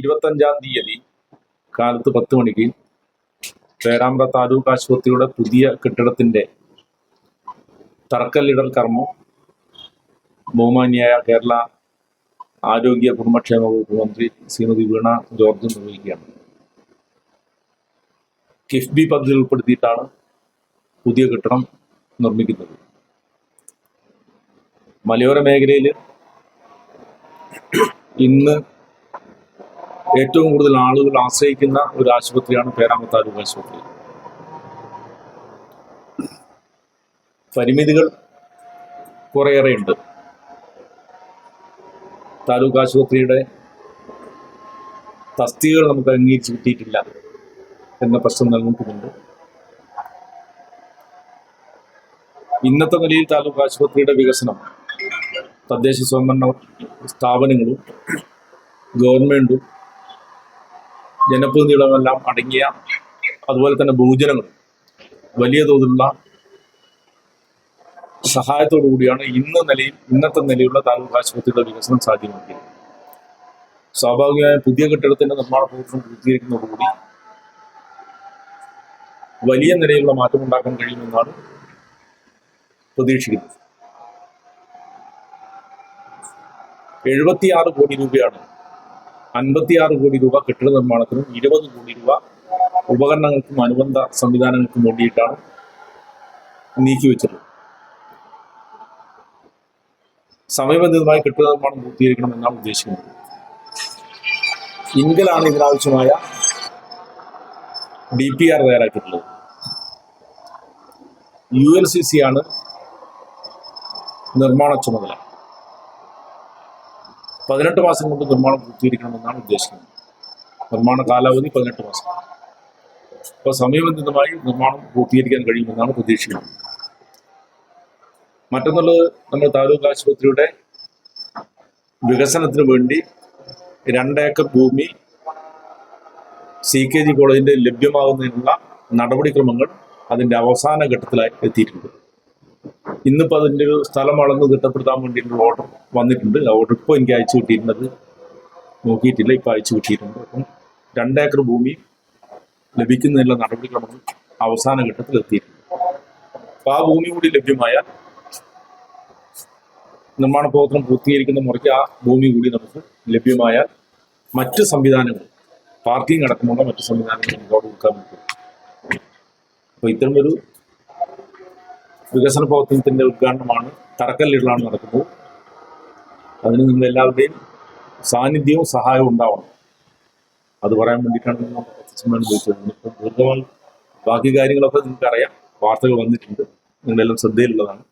ഇരുപത്തഞ്ചാം തീയതി കാലത്ത് പത്ത് മണിക്ക് പേരാമ്പ്ര താലൂക്ക് ആശുപത്രിയുടെ പുതിയ കെട്ടിടത്തിന്റെ തറക്കല്ലിടൽ കർമ്മം ബഹുമാന്യായ കേരള ആരോഗ്യ കുടുംബക്ഷേമ വകുപ്പ് മന്ത്രി ശ്രീമതി വീണ ജോർജ് നിർവഹിക്കുകയാണ്. കിഫ്ബി പദ്ധതി ഉൾപ്പെടുത്തിയിട്ടാണ് പുതിയ കെട്ടിടം നിർമ്മിക്കുന്നത്. മലയോര മേഖലയിൽ ഇന്ന് ഏറ്റവും കൂടുതൽ ആളുകൾ ആശ്രയിക്കുന്ന ഒരു ആശുപത്രിയാണ് പേരാമത്താരൂർ ആശുപത്രി പരിമിതികൾ കുറേയേറെ ഉണ്ട് താലൂക്ക് ആശുപത്രിയുടെ തസ്തികകൾ നമുക്ക് അംഗീകരിച്ച് കിട്ടിയിട്ടില്ല എന്ന പ്രശ്നം നിലനിൽക്കുന്നുണ്ട്. ഇന്നത്തെ നിലയിൽ താലൂക്ക് ആശുപത്രിയുടെ വികസനം തദ്ദേശ സ്വയംഭരണ സ്ഥാപനങ്ങളും ഗവൺമെന്റും ജനപ്രതിനിധികളുമെല്ലാം അടങ്ങിയ അതുപോലെ തന്നെ ബഹുജനങ്ങൾ വലിയ തോതിലുള്ള സഹായത്തോടു കൂടിയാണ് ഇന്ന് നിലയിൽ ഇന്നത്തെ നിലയിലുള്ള താലൂക്ക് ആശുപത്രിയുടെ വികസനം സാധ്യമാക്കിയത്. സ്വാഭാവികമായ പുതിയ കെട്ടിടത്തിന്റെ നിർമ്മാണ പ്രവർത്തനം പൂർത്തീകരിക്കുന്നതോടുകൂടി വലിയ നിലയിലുള്ള മാറ്റം ഉണ്ടാക്കാൻ കഴിയുമെന്നാണ് പ്രതീക്ഷിക്കുന്നത്. എഴുപത്തിയാറ് കോടി രൂപയാണ് അൻപത്തിയാറ് കോടി രൂപ കെട്ടിട നിർമ്മാണത്തിനും ഇരുപത് കോടി രൂപ ഉപകരണങ്ങൾക്കും അനുബന്ധ സംവിധാനങ്ങൾക്കും വേണ്ടിയിട്ടാണ് നീക്കിവെച്ചത് സമയബന്ധിതമായി കെട്ടിട നിർമ്മാണം പൂർത്തീകരിക്കണമെന്നാണ് ഉദ്ദേശിക്കുന്നത്. ഇങ്കലാണ് ഇതിനാവശ്യമായ ഡി പി ആർ തയ്യാറാക്കിയിട്ടുള്ളത്. യു എൽ സി സി ആണ് നിർമ്മാണ ചുമതല. പതിനെട്ട് മാസം കൊണ്ട് നിർമ്മാണം പൂർത്തീകരിക്കണമെന്നാണ് ഉദ്ദേശിക്കുന്നത്. നിർമ്മാണ കാലാവധി പതിനെട്ട് മാസം. അപ്പോൾ സമയബന്ധിതമായി നിർമ്മാണം പൂർത്തീകരിക്കാൻ കഴിയുമെന്നാണ് പ്രതീക്ഷിക്കുന്നത്. മറ്റൊന്നുള്ളത് നമ്മൾ താലൂക്ക് ആശുപത്രിയുടെ വികസനത്തിന് വേണ്ടി രണ്ടേക്കർ ഭൂമി സി കെ ജി കോളേജിന്റെ ലഭ്യമാകുന്നതിനുള്ള നടപടിക്രമങ്ങൾ അതിന്റെ അവസാന ഘട്ടത്തിലായി എത്തിയിട്ടുണ്ട്. ഇന്നിപ്പോൾ അതിന്റെ ഒരു സ്ഥലം അളന്ന് തിട്ടപ്പെടുത്താൻ വേണ്ടിയിട്ടുള്ള ഓർഡർ വന്നിട്ടുണ്ട്. ആ ഓർഡർ ഇപ്പോൾ എനിക്ക് അയച്ചു കിട്ടിയിരുന്നത് നോക്കിയിട്ടില്ല ഇപ്പോൾ അയച്ചു കിട്ടിയിട്ടുണ്ട്. അപ്പം രണ്ടേക്കർ ഭൂമി ലഭിക്കുന്നതിനുള്ള നടപടിക്രമങ്ങൾ അവസാന ഘട്ടത്തിൽ എത്തിയിട്ടുണ്ട്. അപ്പോൾ ആ ഭൂമി കൂടി ലഭ്യമായ നിർമ്മാണ പ്രവർത്തനം പൂർത്തീകരിക്കുന്ന മുറയ്ക്ക് ആ ഭൂമി കൂടി നമുക്ക് ലഭ്യമായാൽ മറ്റ് സംവിധാനങ്ങൾ പാർക്കിംഗ് അടക്കമുള്ള മറ്റ് സംവിധാനങ്ങൾ നമുക്ക് അവിടെ കൊടുക്കാൻ പറ്റും. അപ്പോൾ ഇത്തരമൊരു വികസന പ്രവർത്തനത്തിന്റെ ഉദ്ഘാടനമാണ് തറക്കല്ലിടലാണ് നടക്കുന്നത്. അതിന് നിങ്ങൾ എല്ലാവരുടെയും സാന്നിധ്യവും സഹായവും ഉണ്ടാവണം. അത് പറയാൻ വേണ്ടിയിട്ടാണ് നമ്മൾ പ്രത്യക്ഷമായി ചോദിച്ചത്. ഇപ്പം ദീർഘമായി ബാക്കി കാര്യങ്ങളൊക്കെ നിങ്ങൾക്ക് അറിയാം വാർത്തകൾ വന്നിട്ടുണ്ട്. നിങ്ങളെല്ലാം ശ്രദ്ധയിലുള്ളതാണ്.